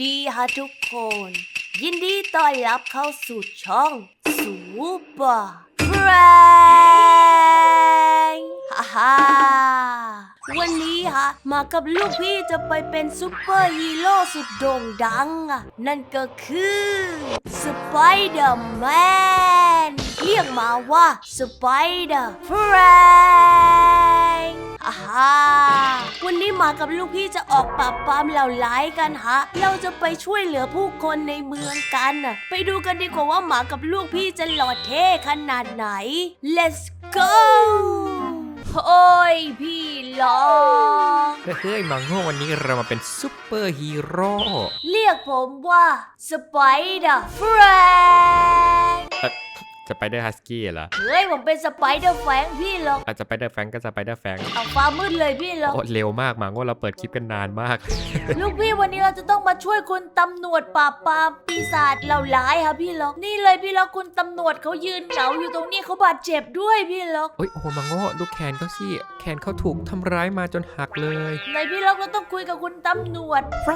ดีฮะทุกคน ยินดีต้อนรับเข้าสู่ช่องสูเปอร์แพรงฮ่าฮ่าวันนี้ฮะมากับลูกพี่จะไปเป็นซูเปอร์ฮีโร่สุดโด่งดังอะนั่นก็คือสไปเดอร์แมนเรียกมาว่าสไปเดอร์แพรง ฮ่าฮ่าวันนี้มากับลูกพี่จะออกปราบปรามเหล่าร้ายกันฮะ เราจะไปช่วยเหลือผู้คนในเมืองกันน่ะ ไปดูกันดีกว่าว่าหมากับลูกพี่จะหล่อเท่ขนาดไหน let's go โอ้ยพี่ลองเฮ้ยมังโง่วันนี้เรามาเป็นซุปเปอร์ฮีโร่เรียกผมว่าสไปเดอร์แฟรงเอ่อ สไปเดอร์ฮัสกี้เหรอ เฮ้ยผมเป็นสไปเดอร์แฟรงพี่หรอกอาจจะไปเดอร์แฟงก็สไปเดอร์แฟงเอาฟ้ามืดเลยพี่หรอกโอ้เร็วมากมังโง่เราเปิดคลิปกันนานมาก ลูกพี่วันนี้เราจะต้องมาช่วยคุณตำรวจปราบปรามปีศาจเหล่าร้ายค่ะพี่ล็อกนี่เลยพี่ล็อกคุณตำรวจเขายืนเหงาอยู่ตรงนี้เขาบาดเจ็บด้วยพี่ล็อกโอ้ยโอ้โหมังโง่ดูแขนเขาสิแขนเขาถูกทำร้ายมาจนหักเลยในพี่ล็อกเราต้องคุยกับคุณตำรวจเ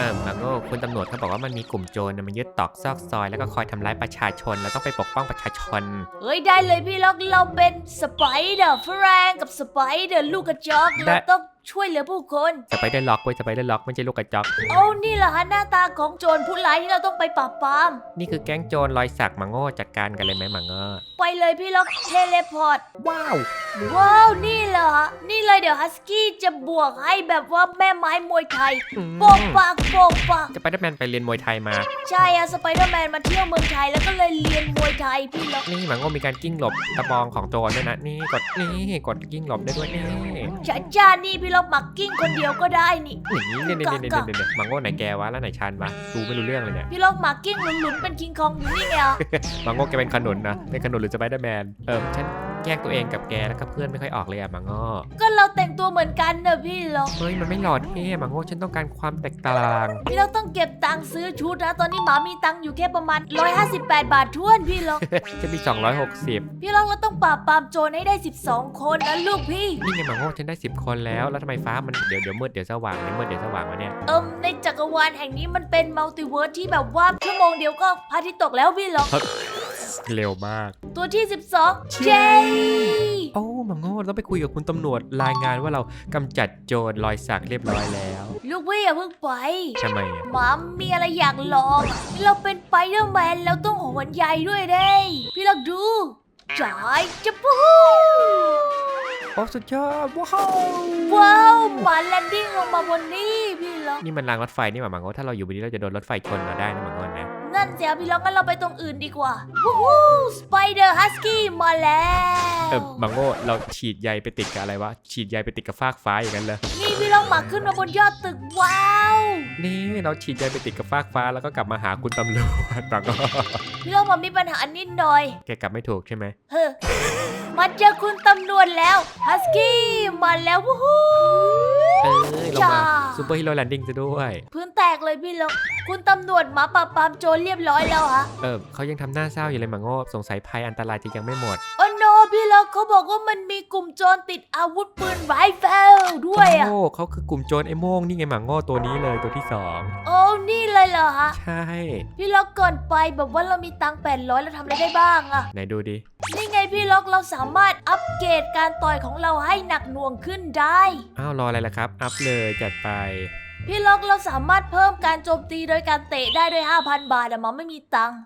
ออมังโง่คุณตำรวจเขาบอกว่ามันมีกลุ่มโจรน่ะมันยึดตอกซอกซอยแล้วก็คอยทำร้ายประชาชนเราต้องไปปกป้องประชาชน เฮ้ยได้เลยพี่ล็อกเราเป็นสไปเดอร์แฟรงกับสไปเดอร์ลูกกระจอกได้ เราต้อง ช่วยเหลือผู้คนสไปเดอร์ล็อกไว้ยสไปเดอร์ล็อกไม่ใช่ลูกกระจอก โอ้นี่แหละฮะหน้าตาของโจรผู้ร้ายที่เราต้องไปปราบปราม นี่คือแก๊งโจรรอยสักมังโง่จัดการกันเลยไหมมังโง่ไปเลยพี่ล็อกเทเลพอร์ต ว้าว ว้าว นี่เหรอ นี่เลยเดี๋ยวฮัสกี้จะบวกให้แบบว่าแม่ไม้มวยไทยโปกปากโปกปากสไปเดอร์แมนไปเรียนมวยไทยมา ใช่อะสไปเดอร์แมนมาเที่ยวเมืองไทยแล้วก็เลยเรียนมวยไทยพี่ล็อก นี่หมังโง่มีการกิ้งหลบตะบองของโจรด้วยนะ นี่กดนี่กดกิ้งหลบได้ด้วยนี่จ้าจ้านี่พี่ล็อกมักกิ้งคนเดียวก็ได้นี่นี่เนี่ยเนี่ยเนี่ยเนี่ยเนี่ยหมังโง่ไหนแกวะแล้วไหนชันวะดูไม่รู้เรื่องเลยเนี่ยพี่ล็อกมักกิ้งหลุนๆเป็นคิงคองอยู่นี่ไงอะหมังโง่แกเป็นขนุนนะเป็นขนุนหรือสไปเดอร์แมนเออฉัน แยกตัวเองกับแกแล้วก็เพื่อนไม่ค่อยออกเลยอะหมังโง่ก็เราแต่งตัวเหมือนกันเนอะพี่ล็อกเฮ้ยมันไม่หล่อเท่หมังโง่ฉันต้องการความแตกต่างพี่ล็อกต้องเก็บตังค์ซื้อชุดนะตอนนี้หมามีตังค์อยู่แค่ประมาณ 158 บาทท้วนพี่ล็อกฉันมี 260 พี่ล็อกเราต้องปราบปรามโจรให้ได้ 12 คนนะลูกพี่นี่ไงหมังโง่ฉันได้ 10 คนแล้วแล้วทำไมฟ้ามันเดี๋ยวเดี๋ยวมืดเดี๋ยวสว่างเดี๋ยวมืดเดี๋ยวสว่างวะเนี่ยเอิมในจักรวาลแห่งนี้มันเป็นมัลติเวิร์สที่แบบว่าชั่วโมงเดียวก็พระอาทิตย์ตกแล้วพี่ล็อก เร็วมาก ตัวที่ 12 เจ โอ้หมังโง่เราต้องไปคุยกับคุณตำรวจรายงานว่าเรากำจัดโจรรอยสักเรียบร้อยแล้วลูกพี่อย่าเพิ่งไปทำไมอะหมามีอะไรอยากลองอะเราเป็นไปเดอร์แมนแล้วต้องหัวใหญ่ด้วยเด้พี่ล็อกดูจ่ายจะปูโอ้สุดยอดว้าวว้าวหมาแลนดิ้งลงมาบนนี้พี่ล็อกนี่มันรางรถไฟนี่หว่าหมังโง่ถ้าเราอยู่บนนี้เราจะโดนรถไฟชนเราได้นะหมังโง่นะ นั่นเสียพี่ล็อกงั้นเราไปตรงอื่นดีกว่าวู้ฮู้สไปเดอร์ฮัสกี้มาแล้วเออหมังโง่เราฉีดใยไปติดกับอะไรวะ ฉีดใยไปติดกับฟากฟ้าอย่างนั้นเลยนี่พี่ล็อกหมาขึ้นมาบนยอดตึกว้าว นี่เราฉีดใยไปติดกับฟากฟ้าแล้วก็กลับมาหาคุณตำรวจหมังโง่พี่ล็อกหมามีปัญหานิดหน่อย แกกลับไม่ถูกใช่ไหมเฮ้อมาเจอคุณตำรวจแล้วฮัสกี้มาแล้ววู้ฮู้ เอ้ยลงจ้ามาซูเปอร์ฮีโร่แลนดิ้งซะด้วย พื้นแตกเลยพี่ล็อกคุณตำรวจหมาปราบปรามโจรเรียบร้อยแล้วฮะ เออเขายังทำหน้าเศร้าอยู่เลยหมังโง่สงสัยภัยอันตรายจะยังไม่หมดโอ้โน พี่ล็อกเขาบอกว่ามันมีกลุ่มโจรติดอาวุธปืนไรเฟิลด้วยอะ โอ้เขาคือกลุ่มโจรไอ้โม่งนี่ไงหมังโง่ตัวนี้เลยตัวที่สองโอ้นี่เลยเหรอฮะ ใช่ พี่ล็อกก่อนไปแบบว่าเรามีตังค์แปดร้อยแล้วทำอะไรได้บ้างอะไหนดูดิ นี่ไงพี่ล็อกเราสามารถอัปเกรดการต่อยของเราให้หนักหน่วงขึ้นได้ อ้าวรออะไรล่ะครับ อัพเลยจัดไป พี่ล็อกเราสามารถเพิ่มการโจมตีโดยการเตะได้ด้วย 5,000 บาทอะหมาไม่มีตังค์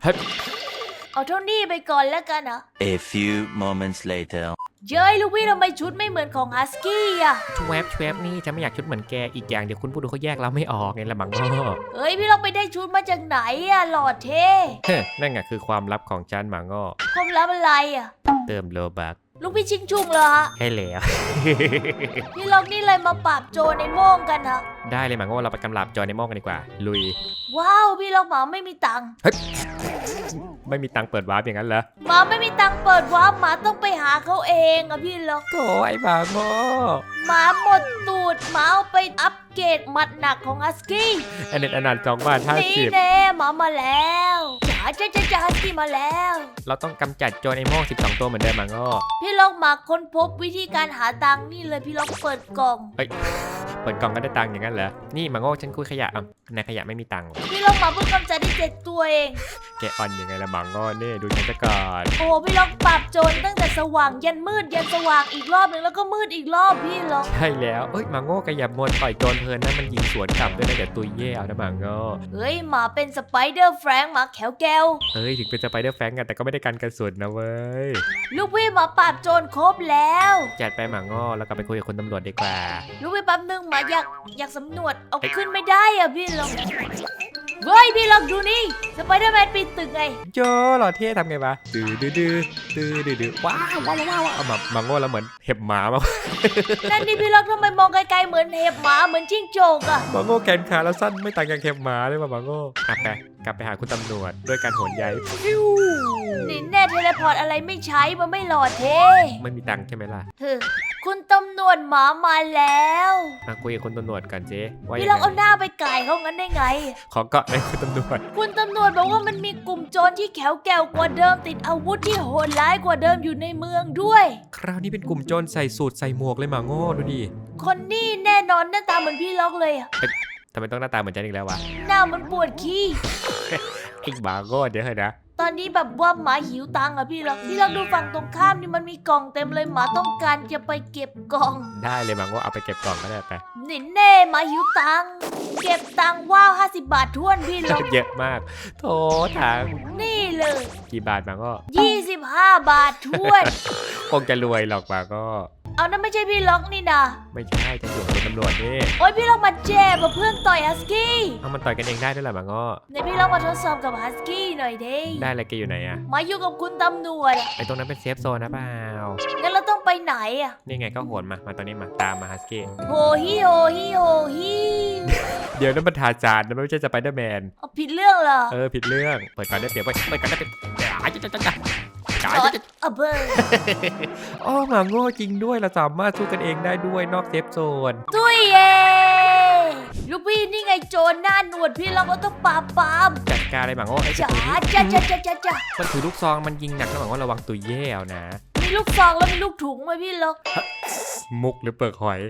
เฮ้ยเอาเท่านี้ไปก่อนแล้วกันนะ A few moments later. เย้ยลูกพี่ทำไมชุดไม่เหมือนของฮัสกี้อะชวบชวบนี่ฉันไม่อยากชุดเหมือนแกอีกอย่างเดี๋ยวคุณผู้ดูเขาแยกเราไม่ออกไงละหมังโง่เฮ้ยพี่ล็อกไปได้ชุดมาจากไหนอะหล่อเท่เฮ้ยนั่นไงคือความลับของฉันหมังโง่ความลับอะไรอะเติมโลบักลูกพี่ชิงชุงเหรอฮะ ให้แล้ว พี่ล็อกนี่เลยมาปราบโจรในโม่งกันฮะ ได้เลยหมังโง่เราไปกำลับจอยในหม้อกันดีกว่า ลุย ว้าว พี่ล็อกหมาไม่มีตังค์ ไม่มีตังค์เปิดวาร์ปอย่างนั้นเหรอหมาไม่มีตังค์เปิดวาร์ปหมาต้องไปหาเขาเองอะพี่ล็อกโอ้ยหมังโง่หมาหมดตูดหมาเอาไปอัปเกรดหมัดหนักของฮัสกี้อันเน็ตอนันต์สองบาทห้านี่สิบแน่หมามาแล้วจ๋าจ้าจ้าจ้าฮัสกี้มาแล้ว เราต้องกำจัดโจรในหม้อ12 ตัวเหมือนเดิมหมังโง่พี่ล็อกหมาค้นพบวิธีการหาตังค์นี่เลยพี่ล็อกเปิดกล่อง เฮ้ย เปิดกล่องก็ได้ตังค์อย่างนั้นเหรอ นี่มังโง่ฉันคุยขยะอะในขยะไม่มีตังค์พี่ล็อกหมาเพิ่งกำจัดได้เจ็ดตัวเอง แกออนยังไงละมังโง่นี่ดูฉันจะก่อนโอ้พี่ล็อกปราบโจรตั้งแต่สว่างยันมืดยันสว่างอีกรอบหนึ่งแล้วก็มืดอีกรอบพี่ล็อกใช่แล้วเอ้ยมังโง่กระยับมนต่อยโจรเพลินนะมันยิงสวนกลับด้วยนะเดี๋ยวตุยเย่เอานะมังโง่เฮ้ยหมาเป็นสไปเดอร์แฟรงค์หมาแขวแก้วเอ้ยถึงเป็นสไปเดอร์แฟงกันแต่ก็ไม่ได้กันกระสุนนะเว้ยลูกพี่หมาปราบโจรครบแล้วจัดไปมังโง่แล้วก็ไปคุยกับคุณตำรวจดีกว่าลูกพี่แป๊บนึงหมาอยากอยากสำรวจเอาขึ้นไม่ได้อะพี่ล็อกเฮ้ยพี่ล็อกดูนี่สไปเดอร์แมนปีนตึกไงโจหล่อเท่ทำไงวะดื้อดื้อดื้อดื้อดื้อดื้อว้าวว้าวว้าวว้าวเอามามังโง่แล้วเหมือนเห็บหมามานั่นนี่พี่ล็อกทำไมมองไกลๆเหมือนเห็บหมาเหมือนจิ้งจกอะมังโง่แขนขาแล้วสั้นไม่ต่างจากเห็บหมาเลยว่ะมังโง่กลับไปกลับไปหาคุณตำรวจด้วยการโหนใยนี่แน่เทเลพอร์ตอะไรไม่ใช้มันไม่หล่อเท่ไม่มีตังค์ใช่ไหมล่ะเฮ้ย คุณตำรวจหมามาแล้วมาคุยกับคุณตำรวจก่อนเจ๊ว่าพี่ยังล็อกเอาไงหน้าไปไก่เขางั้นได้ไง ขอเกาะเลยคุณตำรวจคุณตำรวจบอกว่ามันมีกลุ่มโจรที่แข็งแกร่งกว่าเดิมติดอาวุธที่โหดร้ายกว่าเดิมอยู่ในเมืองด้วย คราวนี้เป็นกลุ่มโจรใส่สูทใส่หมวกเลยมังโง่ดูดิคนนี้แน่นอนหน้าตาเหมือนพี่ล็อกเลยอะทำไมต้องหน้าตาเหมือนฉันอีกแล้ววะหน้าเหมันปวดขี้ ไอ้มังโง่เดี๋ยวเถอะนะ ตอนนี้แบบว่าหมาหิวตังค์อะพี่ล็อกพี่ล็อกดูฝั่งตรงข้ามนี่มันมีกล่องเต็มเลยหมาต้องการจะไปเก็บกล่องได้เลยมังโง่เอาไปเก็บกล่องก็ได้ไปนินเน่หมาหิวตังค์เก็บตังค์ว้าว50บาทท้วนพี่ล็อกเยอะมากโถทางนี่เลยกี่บาทมังโง่25บาทท้วน คงจะรวยหรอกมังโง่ เอานั่นไม่ใช่พี่ล็อกนี่นะไม่ใช่จะอยู่กับคุณตำรวจนี่โอ้ยพี่ล็อกมาเจ็บอะเพื่อนต่อยฮัสกี้เอามันต่อยกันเองได้ด้วยเหรอมังโง่ไหนพี่ล็อกมาทดสอบกับฮัสกี้หน่อยเด้ได้เลยแกอยู่ไหนอะมาอยู่กับคุณตำรวจอะไอ้ตรงนั้นเป็นเซฟโซนนะเปล่างั้นเราต้องไปไหนอะนี่ไงก็โหนมามาตอนนี้มาตามมาฮัสกี้โฮฮิโฮฮิโฮฮิเดี๋ยวนั้นมันทาจานนะไม่ใช่สไปเดอร์แมนเอาผิดเรื่องเหรอเออผิดเรื่องเปิดก่อนได้เปรียบเว้ยเปิดก่อนได้เปรียบจ๋าจ๋าจ๋า จ๋าจ๋าจอดอะเบอร์โอ้หมาโง่จริงด้วยเราสามารถสู้กันเองได้ด้วยนอกเซฟโซนตุ้ยเย่ลูกพี่นี่ไงโจรหน้าหนวดพี่ล็อกเราต้องปราบปรามจัดการเลยหมาโง่ไอ้จ๋าตัวนี้จ้าจ้าจ้าจ้าจ้ามันถือลูกซองมันยิงหนักนะหมาโง่ระวังตัวแย่เอานะ มีลูกซองแล้วมีลูกถุงไหมพี่ล็อกมุกหรือเปลือกหอย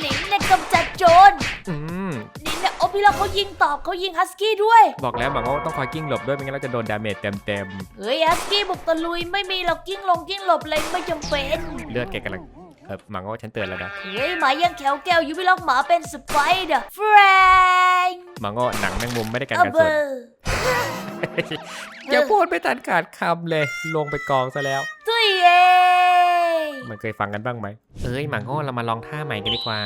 หนิงเนี่ยกำจัดโจรอืมหนิงเนี่ยโอ้พี่ล็อกเขายิงตอบเขายิงฮัสกี้ด้วย บอกแล้วหมาโง่ต้องคอยกิ้งหลบด้วยไม่งั้นเราจะโดนดาเมจเต็มเต็มเฮ้ยฮัสกี้บุกตะลุยไม่มีหรอกกิ้งลงกิ้งหลบอะไรไม่จำเป็นๆเลือดแกกำลังเออหมาโง่ฉันเตือนแล้วนะเฮ้ยหมายังแขวแก้วอยู่พี่ล็อกหมาเป็นสไปเดอร์แฟรงหมาโง่หนังแมงมุมไม่ได้กันอะกระเบสุน อร์อย่าพูดไม่ทันขาดคำเลย ลงไปกองซะแล้ว ตุ้ยเย่ มันเคยฟังกันบ้างไหมเอ้ยหมาโง่เรามาลองท่าใหม่กันดีกว่า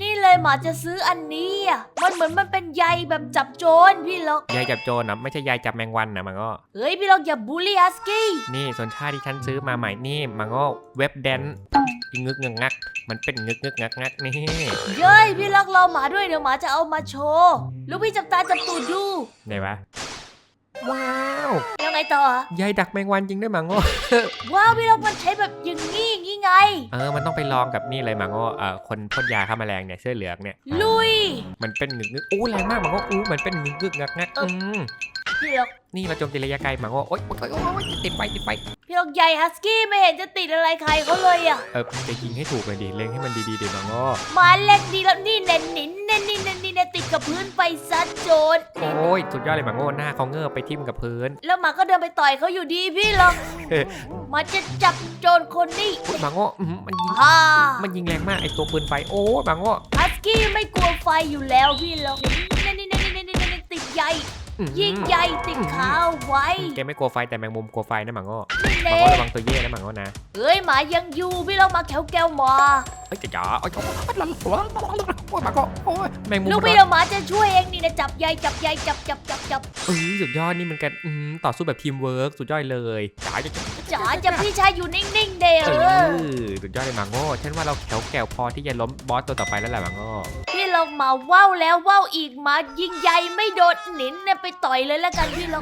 นี่เลยหมาจะซื้ออันนี้อะ มันเหมือนมันเป็นใยแบบจับโจรพี่ล็อก ยายจับโจรนะไม่ใช่ยายจับแมงวันนะหมาโง่เฮ้ยพี่ล็อกอย่าบูลลี่ฮัสกี้นี่ส่วนท่าที่ฉันซื้อมาใหม่นี่หมาโง่เว็บแดนงึกงึกงัก มันเป็นงึกงึกงักงักนี่เย้ยพี่ล็อกรอหมาด้วยเดี๋ยวหมาจะเอามาโชว์ ลูกพี่จับตาจับตูดดูไหนวะว้าวยัง ไงต่ออะยายดักแมงวันจริงด้วยหมาโง่ ว้าวพี่ล็อกมันใช้แบบอย่างงี้อย่างงี้ไง เออ มันต้องไปลองกับนี่เลยหมาโง่เอ่อคนพ่นยาฆ่าแมลงเนี่ยเสื้อเหลืองเนี่ย ลุย มันเป็นงึกงึกอู้แรงมากหมาโง่อู้มันเป็นงึกงึกงักงักอืมพี่ล็อกนี่เราโจมตีระยะไกลหมาโง่โอ๊ยโอ๊ยโอ๊ยโอ๊ยติดไฟติดไฟพี่ล็อกใหญ่ฮัสกี้ไม่เห็นจะติดอะไรใครเขาเลยอะ เออจะยิงให้ถูกเลยดิเล็งให้มันดีๆดิหมาโง่หมาเล็กดีแล้วนี่เน้นนินเน้นนี่นี่เน้นติดกับพื้นไปซัดโจนโอ้ยสุดยอดเลยหมาโง่หน้าเขาเงือบไปทิ่มกับพื้น แล้วหมาก็เดินไปต่อยเขาอยู่ดีพี่ลองมาจะจับโจรคนนี้หมาโง่มันยิงมันยิงแรงมากไอตัวปืนไฟโอ้หมาโง่ฮัสกี้ไม่กลัวไฟอยู่แล้วพี่ลองนี่นี่นี่นี่นี่นี่ติดใหญ่ ยิ่งใยติดขาวไว้แกไม่กลัวไฟแต่แมงมุมกลัวไฟนะหมาโง่นี่หมาเน่โง่ระวังตัวเย่นะหมาโง่นะเฮ้ยหมายังอยู่พี่ล็อกมาแขวแก้วหมาเอ้ยจะจ๋าโอ้ยโอ้ยโอ้ยโอ้ยโอ้ยโอ้ยหมาโง่โอ้ยแมงมุมลูกมันพี่ร้อนเราหมาจะช่วยเองนี่นะจับใยจับใยจับจับจับจับเอ้ยสุดยอดนี่มันกันอื้อหือต่อสู้แบบทีมเวิร์กสุดยอดเลยจ๋าจะจ๋าจ๋าจับพี่ชายอยู่นิ่งๆเด้อเออสุดยอดเลยหมาโง่ฉันว่าเราแข็งแกร่วพอที่จะล้มบอสตัวต่อไปแล้วแหละหมาโง่พี่ เราหมาว่าวแล้วว่าวอีกหมายิงใยไม่โดดหนินเนี่ยไปต่อยเลยแล้วกันพี่เรา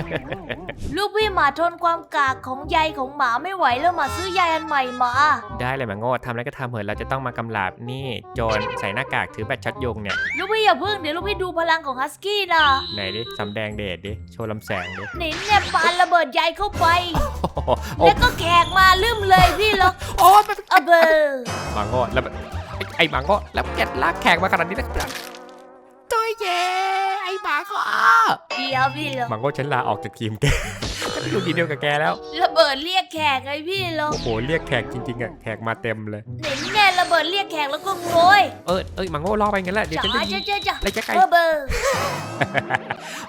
ลูกพี่หมาทนความกากของใยของหมาไม่ไหวแล้วหมาซื้อใยอันใหม่มา ได้เลยหมาโง่ทำแล้วก็ทำเหอะเราจะต้องมากำลาบนี่โจรใส่หน้ากากถือแบตช็อตยงเนี่ยลูกพี่อย่าพึ่งเดี๋ยวลูกพี่ดูพลังของฮัสกี้นะไหนดิสำแดงเดชดิโชว์ลำแสงดิหนินเนี่ยปาระเบิดใยเข้าไปโอ้โหโอ้แล้วก็แขกมาลืมเลยพี่เราโอ้ยมันอะเบอร์หมาโง่แล้วมัน ไอ้หมาโง่แล้วแกลากแขกมาขนาดนี้นะตัวเย่ไอ้หมาโง่เดี๋ยวพี่ล็อกหมาโง่ฉันลาออกจากทีมแกฉันไม่อยู่ทีมเดียวกับแกแล้ว ระเบิดเรียกแขกไงพี่ล็อกโอ้โหเรียกแขกจริงๆอะแขกมาเต็มเลยเห็นแน่ระเบิดเรียกแขกแล้วก็โวยเออเอ้ยหมาโง่ล่อไปงั้นแหละเดี๋ยวจ๋าฉันจะยิจ้างจ้าจ้าอะไรจะไกลเบอร์เบอร์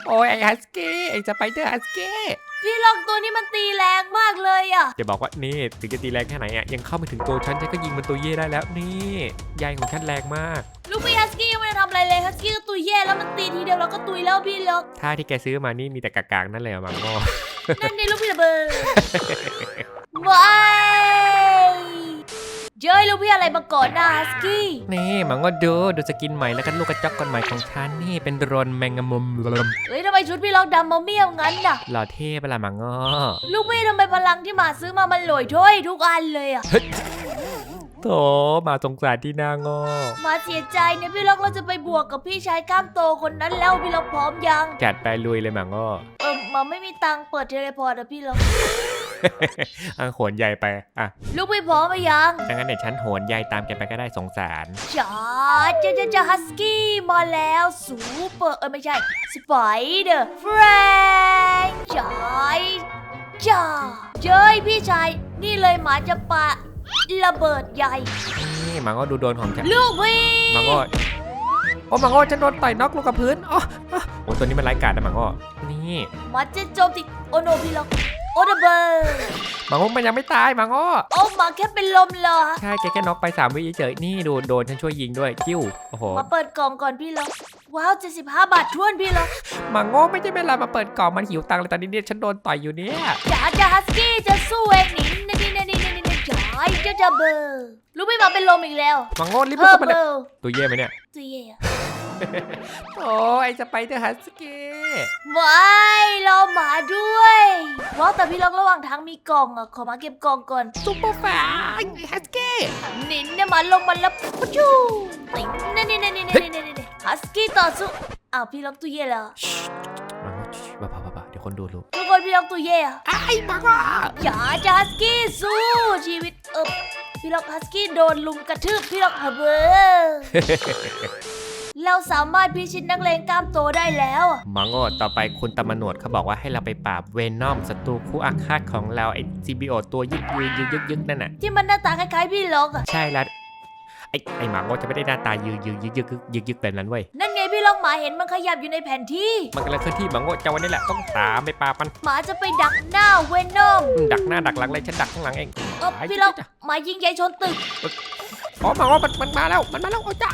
โอ้ยไอ้ฮัสกี้ไอ้สไปเดอร์ฮัสกี้ พี่ล็อกตัวนี้มันตีแรงมากเลยอะ จะบอกว่านี่ถึงจะตีแรงแค่ไหนอะยังเข้าไม่ถึงตัวฉันฉันก็ยิงมันตัวเย่ได้แล้วนี่ใยของฉันแรงมาก ลูกพี่ฮัสกี้ยังไม่ได้ทำอะไรเลยฮัสกี้ก็ตุยแย่แล้วมันตีทีเดียวแล้วก็ตุยแล้วพี่ล็อกถ้าที่แกซื้อมานี่มีแต่กากๆนั่นเลยอะมังโง่นั่นนี่ลูกพี่ระเบิดว้าย เจอลูกพี่อะไรมาก่อนหน้าฮัสกี้ นี่มังโง่ดูดูสกินใหม่แล้วก็ลูกกระจอกคนใหม่ของฉันนี่เป็นโดรนแมงมุมลมเฮ้ยทำไมชุดพี่ล็อกดำมาเมี่ยมงั้นน่ะ หล่อเท่ปะล่ะมังโง่ลูกพี่ทำไมพลังที่หมาซื้อมามันหลอยถ้วยทุกอันเลยอะโถมาสงสารที่หน้าโง่หมาเสียใจเนี่ยพี่ล็อกเราจะไปบวกกับพี่ชายกล้ามโตคนนั้นแล้วพี่ล็อกพร้อมยัง จัดไปลุยเลยมังโง่เออหมาไม่มีตังค์เปิดเทเลพอร์ตอะพี่ล็อกอังโขนใหญ่ไปอะลูกพี่พร้อมไหมยังดังนั้นเดี๋ยวฉันโหนใยตามแกไปก็ได้สงสารจ้าจ้าจ้าจ้าฮัสกี้มาแล้วซูเปอร์เออไม่ใช่สไปเดอร์แฟรงค์จ้าจ้าเจ้ยพี่ชายนี่เลยหมาจะปะ ระเบิดใหญ่ นี่มังโง่ดูโดนของฉันลูกพี่มังโง่โอ้มังโง่ฉันโดนต่อยน็อกลงกับพื้นอ๋ออ๋อโอ้ตัวนี้มันไร้ายกาจนะมังโง่นี่หมาจะโจมตีโอโนพี่ล็อกโอเดเบอร์มังโง่มันยังไม่ตายมังโง่โอ้หมาแค่เป็นลมเหรอใช่แกแค่น็อกไปสามวิเฉยๆนี่ดูโดนฉันช่วยยิงด้วยกิ้วโอ้โหมาเปิดกล่องก่อนพี่ล็อกว้าว75บาททวนพี่ล็อกมังโง่ไม่ใช่เวลามาเปิดกล่องมันหิวตังค์เลยตอนนี้เนี่ยฉันโดนต่อยอยู่เนี่ยจ๋าจ้าฮัสกี้จะสู้เองนี่นี่นี่นี่นี่ นี่จ๋าจ้าจ้าเบอร์ลูกพี่หมาเป็นลมอีกแล้วมังโง่รีบเฮลุอกขึ้นมาเบเลยอร์ตัวเย่ไหมเนี่ยตัวเย่อะโอ้ไอสไปเดอร์ฮัสกี้ไม่รอหมาด้วยว้าวแต่พี่ล็อกระหว่างทางมีกล่องอะขอมาเก็บกล่องก่อนซุปเปอร์แฟนฮัสกี้นินเนี่ยมาลงมาแล้วปุ๊บชูติ๊งนี่นี่นี่นี่นี่นี่นี่ฮัสกี้ต่อสู้อ้าวพี่ล็อกตัวเย่แล้วมังโง่ชิบ้าบ้าบ้าเดี๋ยว คนดูรู้ทุกคนพี่ล็อกตัวเย่อะไอ้มังโง่อย่าจะฮัสกี้สู้ชีวิตเออพี่ล็อกฮัสกี้โดนลุมกระทืบพี่ล็อกฮะเบอร์เราสามารถพิชิตนักเลงกล้ามโตได้แล้วอะมังโง่ต่อไปคุณตำรวจเขาบอกว่าให้เราไปปราบเวนอมศัตรูคู่อาฆาตของเราไอ้ซีบีโอตัวยึกยืนยึกยึกยึกนั่นน่ะ ที่มันหน้าตาคล้ายๆพี่ล็อกอะใช่แล้วไอ้ไอ้หมาโง่จะไม่ได้หน้าตายืนยืนยึกยึกยึกยึกยึกแบบนั้นเว้ยนั่นไง พี่ล็อกหมาเห็นมันขยับอยู่ในแผนที่ มันกำลังเคลื่อนที่หมาโง่จังวันนี้แหละต้องตามไปปราบมันหมาจะไปดักหน้าเวนอมอืมดักหน้าดักหลังเลยฉันดักข้างหลังเองเออไอ้พี่ล็อกจ๊ะหมายิงใหญ่ชนตึก อ๋อหมาโง่มันมันมาแล้วมันมาแล้วโอ้จ้า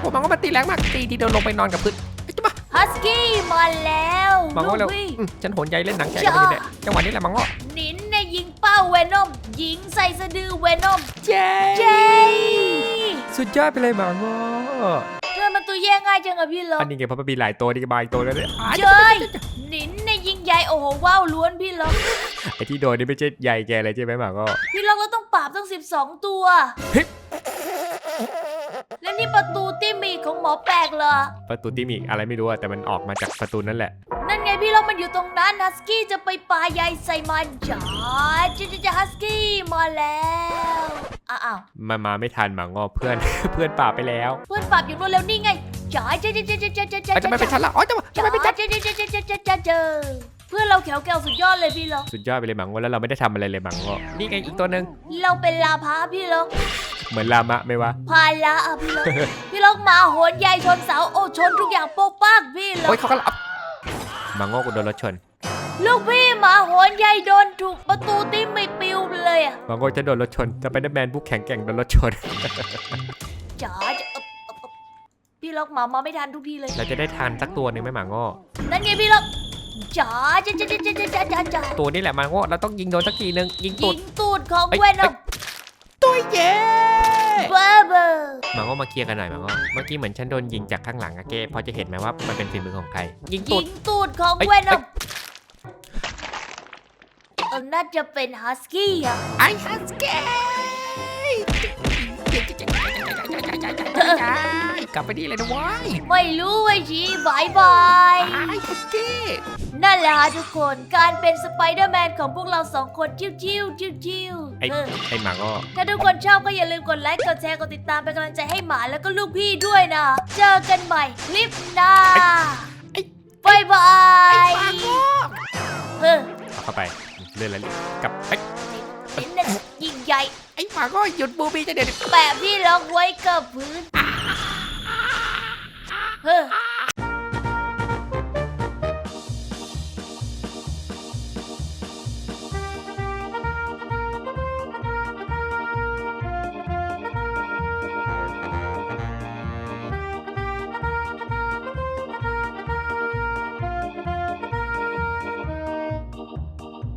โอ้หมาโง่มันตีแรงมากตีทีเดียวลงไปนอนกับพื้นไอ้จ๊ะมา ฮัสกี้มาแล้วหมาโง่เร็วลูกพี่ อืมฉันโหนใยเล่นหนังแกกันนี่แหละจังหวะนี้แหละหมาโง่นินเนี่ยยิงเป้าเวนอมยิงใส่สะดือเวนอมเย้เจ๊ สุดยอดไปเลยหมาโง่เธอมันตัวแย่ง่ายจังอะพี่ล็อกอันนี้ไงเพราะมันมีหลายตัวนี่ก็มาอีกตัวแล้วเนี่ยอ่าเจ้ยนินเนี่ยยิงใหญ่โอ้โหว้าวล้วนพี่ล็อกไอ้ที่โดนนี่ไม่ใช่ใยแกเลยใช่ไหมหมาโง่พี่ล็อกเราต้องปราบต้อง12 ตัว เฮ้ย และนี่ประตูติมีของหมอแปลกเหรอ ประตูที่มีอะไรไม่รู้อะแต่มันออกมาจากประตูนั่นแหละ นั่นไงพี่ล็อกมันอยู่ตรงนั้นฮัสกี้จะไปปาใยใส่มันจ้าจะจะจะฮัสกี้มาแล้ว อ้าวมามาไม่ทันหมางอเพื่อน เพื่อนป่าไปแล้ว เพื่อนปราบอยู่รวดเร็วนี่ไงจ้าจะจะจะจะจะจะจะเอ้ยจะไม่เป็นฉันละอ๋อจะมาจะจ้าไม่เป็นฉันจะจะจะจะจะจะจะจะเพื่อนเราแขวแก้วสุดยอดเลยพี่ล็อกสุดยอดไปเลยหมางอแล้วเราไม่ได้ทำอะไรเลยหมางอนี่ไงอีกตัวหนึ่งเราเป็นลาพาพี่ล็อกเหมือนลามะไหมวะพาละอะพี่ล็อกพี่ล็อกมาโหนใหญ่ชนเสาโอ้ชนทุกอย่างโป๊กปักพี่ล็อโอ้ยกเขาก็ลับหมางอกูโดนรถชน ลูกพี่หมาโหนใหญ่โดนถูกประตูติ้มไม่ปิวเลยอะหมางอจะโดนรถชน จะไปนัแมนผู้แข็งแกร่งโดนรถชน จ๋าจะเอบเอบเอบพี่ล็อกหมามาไม่ทันทุกทีเลย เราจะได้ทานสักตัวหนึ่งไหมหมางอนั่นไงพี่ล็อกจ๋าจะจะจะจะจะจะจะจะตัวนี้แหละหมางอเราต้องยิงโดนสักทีหนึ่งยิงตูยิด งตูดของเอ้ย เวนอมตัวเย่เบอร์เบอร์หมางอมาเคลียร์กันหน่อยหมางอเมื่อกี้เหมือนฉันโดนยิงจากข้างหลังอะเก้พอจะเห็นไหมว่ามันเป็นฝีมือของใคร ยิงตูยิด งตูดของเอ้ย เวนอเอ้มย เออน่าจะเป็นฮัสกี้อะไอ้ฮัสกี้กลับไปดีเลยนะเว้ยไม่รู้ไอ้ชีบายบายไอ้ฮัสกี้นั่นแหละค่ะทุกคนการเป็นสไปเดอร์แมนของพวกเราสองคนจิ้วจิ้วจิ้วจิ้วไอ้เออไอ้หมาโก็ ถ้าทุกคนชอบก็อย่าลืมกดไลค์ กดแชร์ กดติดตามเป็นกำลังใจให้หมาแล้วก็ลูกพี่ด้วยนะ เจอกันใหม่คลิปหน้าบายบายเออเอาเข้าไป เลื่อนแล้วกับไอ้ชิ้นนั้นยิ่งใหญ่ไอ้หมาก็หยุดบูบี้จะเด็ดแบบที่ล็อกไว้กับพื้นเฮ้อ